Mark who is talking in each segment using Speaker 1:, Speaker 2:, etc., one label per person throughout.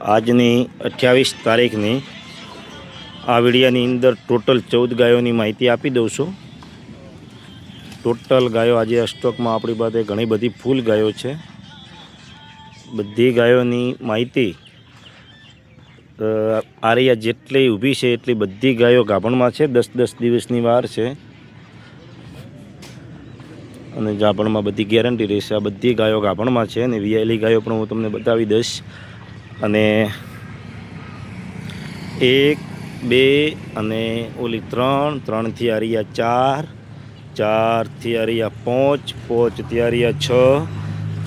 Speaker 1: આજની અઠ્યાવીસ તારીખની આ વિડીયાની અંદર ટોટલ ચૌદ ગાયોની માહિતી આપી દઉં છું. ટોટલ ગાયો આજે સ્ટોકમાં આપણી પાસે ઘણી બધી ફૂલ ગાયો છે. બધી ગાયોની માહિતી આરિયા જેટલી ઊભી છે એટલી બધી ગાયો ગાભણમાં છે. દસ દસ દિવસની વાર છે. અને ગાભણમાં બધી ગેરંટી રહેશે. આ બધી ગાયો ગાભણમાં છે અને વીઆઈલી ગાયો પણ હું તમને બતાવી દઈશ. અને એક, બે અને ઓલી ત્રણ, ત્રણથી આરિયા ચાર, ચારથી આરિયા પાંચ, પાંચથી આરિયા છ,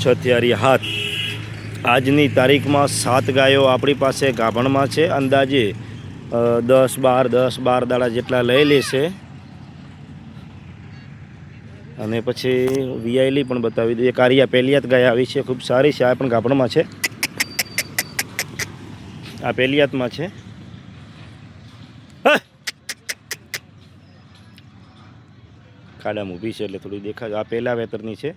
Speaker 1: છથી આરિયા હાથ આજની તારીખમાં સાત ગાયો આપણી પાસે ગાભણમાં છે. અંદાજે દસ બાર દસ બાર દાડા જેટલા લઈ લેશે. અને પછી વીઆઈલી પણ બતાવી દઈએ કારિયા જ ગાય આવી છે. ખૂબ સારી છે. આ પણ ગાભણમાં છે. આ પેલિયાતમાં છે! ખાડામાં ઊભી છે એટલે થોડી દેખાય. આ પહેલા વેતરની છે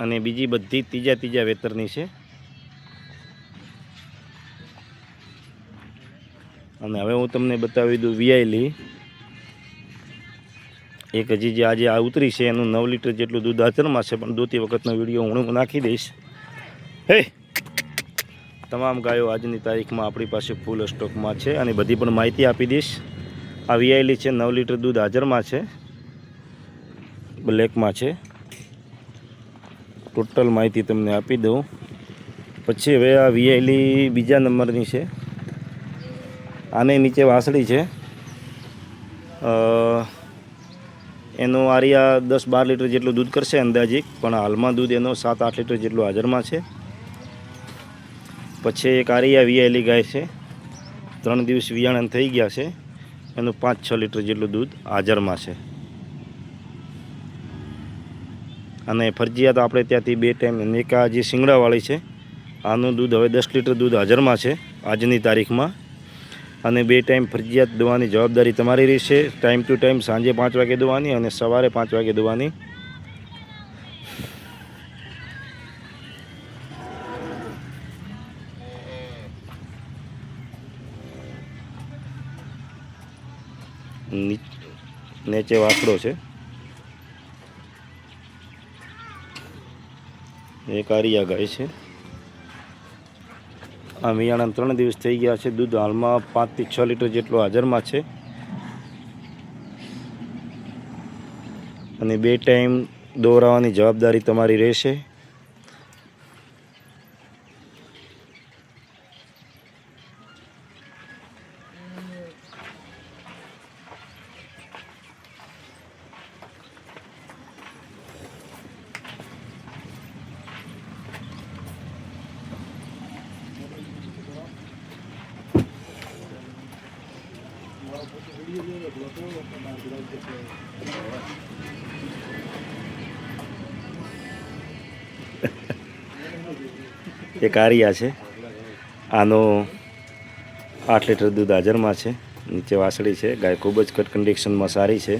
Speaker 1: અને બીજી બધી ત્રીજા ત્રીજા વેતરની છે. અને હવે હું તમને બતાવી દઉં વીઆઈલી. એક હજી જે આજે આ ઉતરી છે, એનું નવ લીટર જેટલું દૂધ હાજરમાં છે, પણ દોતી વખતનો વીડિયો હું નાખી દઈશ. હે! તમામ ગાયો આજની તારીખમાં આપણી પાસે ફૂલ સ્ટોકમાં છે અને બધી પણ માહિતી આપી દઈશ. આ વીઆઈલી છે, નવ લીટર દૂધ હાજરમાં છે. બ્લેકમાં છે. ટોટલ માહિતી તમને આપી દઉં. પછી હવે આ વીઆઈલી બીજા નંબરની છે. આને નીચે વાસળી છે. એનો આરિયા દસ બાર લીટર જેટલું દૂધ કરશે અંદાજિક પણ હાલમાં દૂધ એનો સાત આઠ લીટર જેટલું હાજરમાં છે. પછી એક આરિયા વિયાયેલી ગાય છે. ત્રણ દિવસ વિયાણ થઈ ગયા છે. એનું પાંચ છ લીટર જેટલું દૂધ હાજરમાં છે. અને ફરજિયાત આપણે ત્યાંથી બે ટાઈમ નિકા જે શિંગડાવાળી છે, આનું દૂધ હવે દસ લીટર દૂધ હાજરમાં છે આજની તારીખમાં. અને બે ટાઈમ ફરજિયાત દવાની જવાબદારી તમારી રહેશે. ટાઈમ ટુ ટાઈમ સાંજે પાંચ વાગે દવાની અને સવારે પાંચ વાગે દવાની. નીચ- વાસડો છે. એક આરિયા ગાય છે. આ મિયાણા ત્રણ દિવસ થઈ ગયા છે. દૂધ હાલમાં પાંચથી છ લીટર જેટલું હાજરમાં છે. અને બે ટાઈમ દોરાવાની જવાબદારી તમારી રહેશે. એક આરિયા છે. આનો આઠ લીટર દૂધ હાજરમાં છે. નીચે વાસળી છે. ગાય ખૂબ જ કટ કન્ડિશનમાં સારી છે.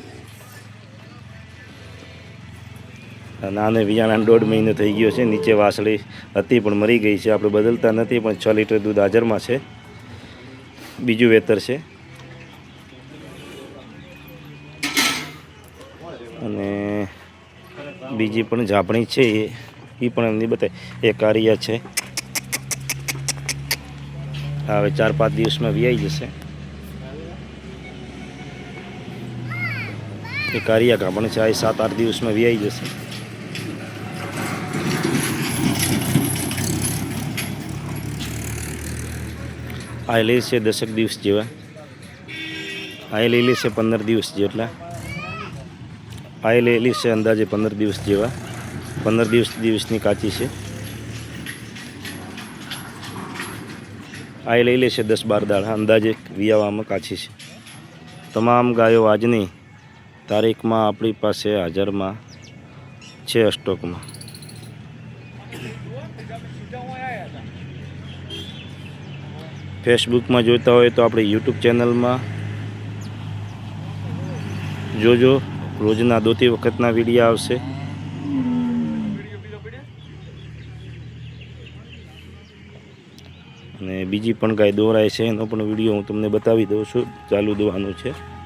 Speaker 1: અને આને વિયાણા દોઢ મહિનો થઈ ગયો છે. નીચે વાસળી હતી પણ મરી ગઈ છે. આપણે બદલતા નથી પણ છ લીટર દૂધ હાજરમાં છે. બીજું વેતર છે. બીજી પણ ઝાપણી છે એ. પણ એમની બતાવી એક કારિયા છે. હવે ચાર પાંચ દિવસમાં વ્યાઈ જશે. એ કારિયા ગામણ છે. આ સાત આઠ દિવસમાં વ્યાઈ જશે. આ લઈ છે દસેક દિવસ જેવા. આ લઈ લેશે પંદર દિવસ જેટલા. આ એ લેલી છે અંદાજે પંદર દિવસ જેવા. પંદર દિવસ દિવસની કાચી છે. આઈ લઈ લેશે દસ બાર દાળ અંદાજે વિયાવામાં કાચી છે. તમામ ગાયો આજની તારીખમાં આપણી પાસે હાજરમાં છે સ્ટોકમાં. ફેસબુકમાં જોતા હોય તો આપણે યુટ્યુબ ચેનલમાં જોજો. રોજના દોતી વખતના વીડિયો આવશે. અને બીજી પણ ગાય દોરાય છે એનો પણ વીડિયો હું તમને બતાવી દઉં છું. ચાલુ દોવાનું છે.